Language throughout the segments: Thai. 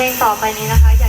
เพลงต่อไปนี้นะคะ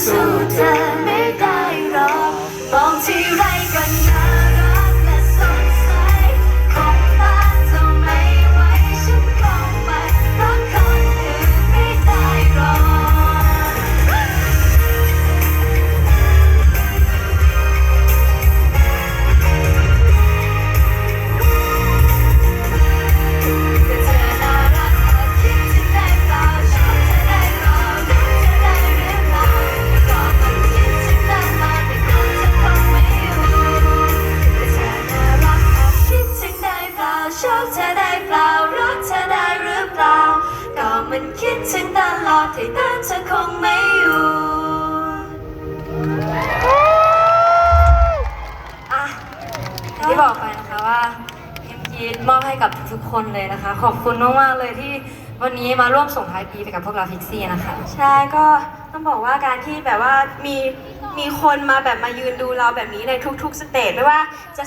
so tight. ที่ต้านเธอคงไม่อยู่ที่บอกไปนะคะว่าพิมกีดมอบให้กับทุกคนเลยนะคะ ขอบคุณมากๆเลยที่วันนี้มาร่วมส่งท้ายปีไปกับพวกเราพิกซี่นะคะ ใช่ก็ต้องบอกว่าการที่แบบว่ามีมีคนมาแบบมายืนดูเราแบบนี้ในทุกๆสเตจไม่ว่าจะ